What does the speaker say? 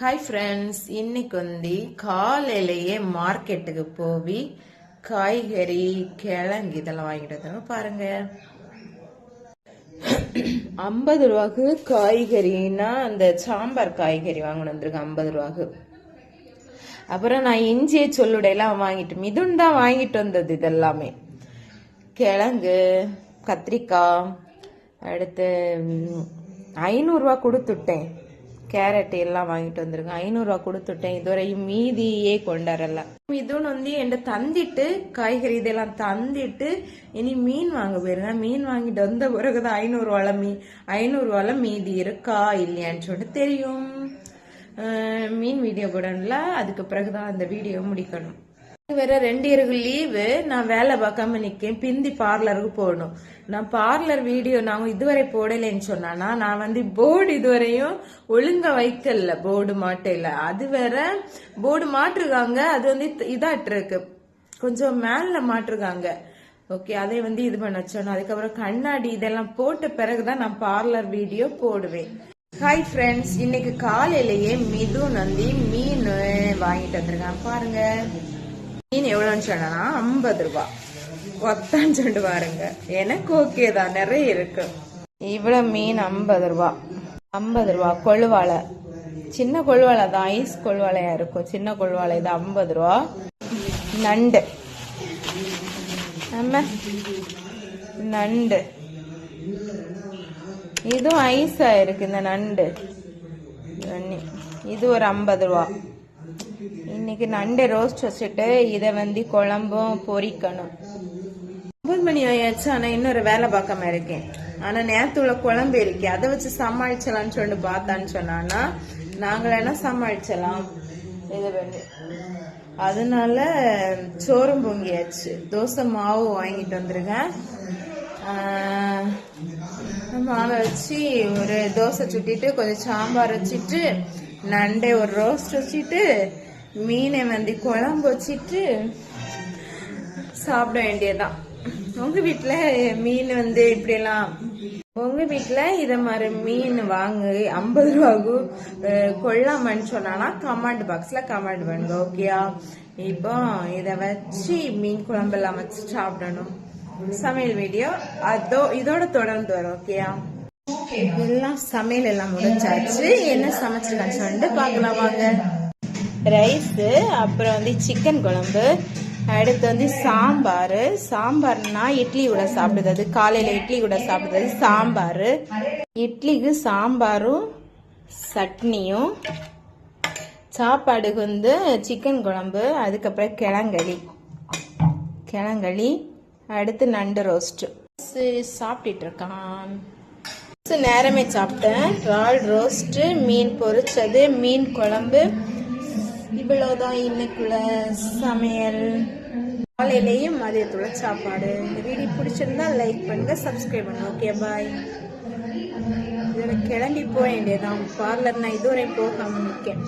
Hi friends இன்னைக்கு வந்து காலையிலேயே மார்க்கெட்டுக்கு போய் காய்கறி கிழங்கு இதெல்லாம் வாங்கிட்டு வந்தோம். பாருங்க. ஐம்பது ரூபாக்கு காய்கறினா அந்த சாம்பார் காய்கறி வாங்கணும் வந்திருக்கு ஐம்பது ரூபாக்கு அப்புறம் நான் இஞ்சியை சொல்லுடையெல்லாம் வாங்கிட்டு மிதுன் தான் வாங்கிட்டு வந்தது இதெல்லாமே. கிழங்கு கத்திரிக்காய் அடுத்து ஐநூறுரூவா கொடுத்துட்டேன். கேரட் எல்லாம் வாங்கிட்டு வந்திருக்கேன் ஐநூறுரூவா கொடுத்துட்டேன். இதுவரையும் மீதியே கொண்டாடல இதுன்னு வந்து என்கிட்ட தந்திட்டு காய்கறி இதெல்லாம் தந்திட்டு இனி மீன் வாங்க போயிருங்க. மீன் வாங்கிட்டு வந்த பிறகுதான் ஐநூறுவால மீ ஐநூறுவால மீதி இருக்கா இல்லையான்னு சொல்லிட்டு தெரியும். மீன் வீடியோ போடணும்ல. அதுக்கு பிறகுதான் அந்த வீடியோ முடிக்கணும். வேற ரெண்டு இருக்கு லீவு நான் வேலை பார்க்காம நிக்கேன். பிந்தி பார்லருக்கு போகணும். நான் பார்லர் வீடியோ நான் இதுவரை போடலைன்னு சொன்னானா நான் வந்து போர்டு இதுவரையும் ஒழுங்கா வைக்கல. போர்டு மாட்டையில அது வேற போர்டு மாட்டிருக்காங்க. அது வந்து இதாட்டிருக்கு. கொஞ்சம் மேல மாட்டிருக்காங்க. ஓகே அதை வந்து இது பண்ண வச்சோம் அதுக்கப்புறம் கண்ணாடி இதெல்லாம் போட்ட பிறகுதான் நான் பார்லர் வீடியோ போடுவேன். ஹாய் ஃப்ரெண்ட்ஸ் இன்னைக்கு காலையிலேயே மிதுன் வந்து மீன் வாங்கிட்டு வந்திருக்கான். பாருங்க. மீன் ஐம்பது ரூபா. ஒத்தான்னு சொல்லிட்டு பாருங்க. எனக்கு ஓகே தான். நிறைய இருக்கு. இவ்வளோ மீன் ஐம்பது ரூபா. ஐம்பது ரூபா. கொழுவாழை சின்ன கொழுவாழை தான். ஐஸ் கொழுவாழையா இருக்கும். சின்ன கொழுவாழை இது ஐம்பது ரூபா. நண்டு. நம்ம நண்டு. இதுவும் ஐஸா இருக்கு இந்த நண்டு. நன்னி. இது ஒரு ஐம்பது ரூபா. இன்னைக்கு நண்டு ரோஸ்ட் வச்சுட்டு இதை வந்து குழம்பும் பொரிக்கணும். ஒன்பது மணி ஆயாச்சு ஆனா இன்னொரு வேலை பார்க்காம இருக்கேன். ஆனா நேத்து உள்ள குழம்பு இருக்கு அதை வச்சு சமாளிச்சலாம்னு சொல்லிட்டு பார்த்தான்னு சொன்னானா நாங்கள் என்ன சமாளிச்சலாம் இது பண்ணி அதனால சோறும் பொங்கியாச்சு. தோசை மாவு வாங்கிட்டு வந்திருக்கேன். மாவை வச்சு ஒரு தோசை சுட்டிட்டு கொஞ்சம் சாம்பார் வச்சுட்டு நண்டை ஒரு ரோஸ்ட் வச்சுட்டு மீனை வந்து குழம்பு வச்சுட்டு சாப்பிட வேண்டியதுதான். உங்க வீட்டில் மீன் வந்து இப்படியெல்லாம் உங்க வீட்டில் இத மாதிரி மீன் வாங்கு ஐம்பது ரூபாக்கு கொள்ளாமன்னு சொன்னானா கமெண்ட் பாக்ஸ்ல கமெண்ட் பண்ணுங்க ஓகேயா இப்போ இத வச்சு மீன் குழம்பு எல்லாம் வச்சு சாப்பிடணும். சமையல் வீடியோ அதோ இதோட தொடர்ந்து வரும் ஓகேயா எல்லாம் சமையல் எல்லாம் முடிஞ்சாச்சு. என்ன சமைச்சிருக்கான்னு சொல்லிட்டு பார்க்கலாம் வாங்க. ரைஸு அப்புறம் வந்து சிக்கன் குழம்பு. அடுத்து வந்து சாம்பார். சாம்பார்னா இட்லி கூட சாப்பிடுறது காலையில் இட்லி கூட சாப்பிடுறது சாம்பார். இட்லிக்கு சாம்பாரும் சட்னியும் சாப்பாடுக்கு வந்து சிக்கன் குழம்பு அதுக்கப்புறம் கிழங்களி கிழங்களி அடுத்து நண்டு ரோஸ்ட்டு சாப்பிட்டுட்டு இருக்கான். நேரமே சாப்பிட்டேன். இறால் ரோஸ்ட்டு மீன் பொரிச்சது மீன் குழம்பு. இவ்வளோதான் இன்னைக்குள்ள சமையல். காலையிலேயும் மதியத்துள்ள சாப்பாடு. இந்த வீடியோ பிடிச்சிருந்தா லைக் பண்ணுங்க சப்ஸ்கிரைப் பண்ணுங்க. ஓகே பாய் இதில் கிளம்பி போக வேண்டியதான் பார்லர் நான் இதுவரை போகாம நிற்கேன்